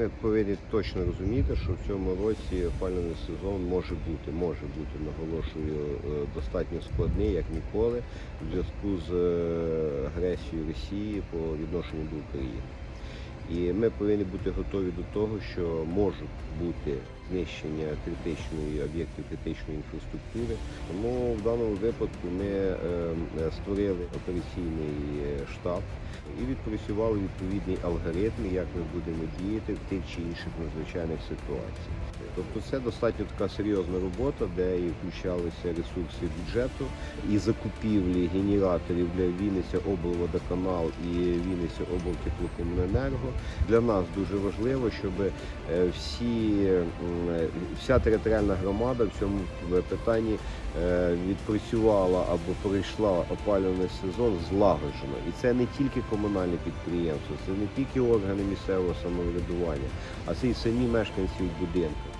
Ми повинні точно розуміти, що в цьому році опалювальний сезон може бути, може бути, наголошую, е, достатньо складний, як ніколи, в зв'язку з е, агресією Росії по відношенню до України. І ми повинні бути готові до того, що можуть бути знищення критичної об'єктів критичної інфраструктури. Тому в даному випадку ми е, створили операційний штаб і відпрацювали відповідний алгоритм, як ми будемо діяти в тих чи інших надзвичайних ситуаціях. Тобто це достатньо така серйозна робота, де і включалися ресурси бюджету і закупівлі генераторів для Вінниця облводоканал і Вінниця облтеплокомуненерго. Для нас дуже важливо, щоб е, всі, е, вся територіальна громада в цьому питанні е, відпрацювала або пройшла опалювальний сезон злагоджено. І це не тільки комунальне підприємство, це не тільки органи місцевого самоврядування, а це і самі мешканці в будинках.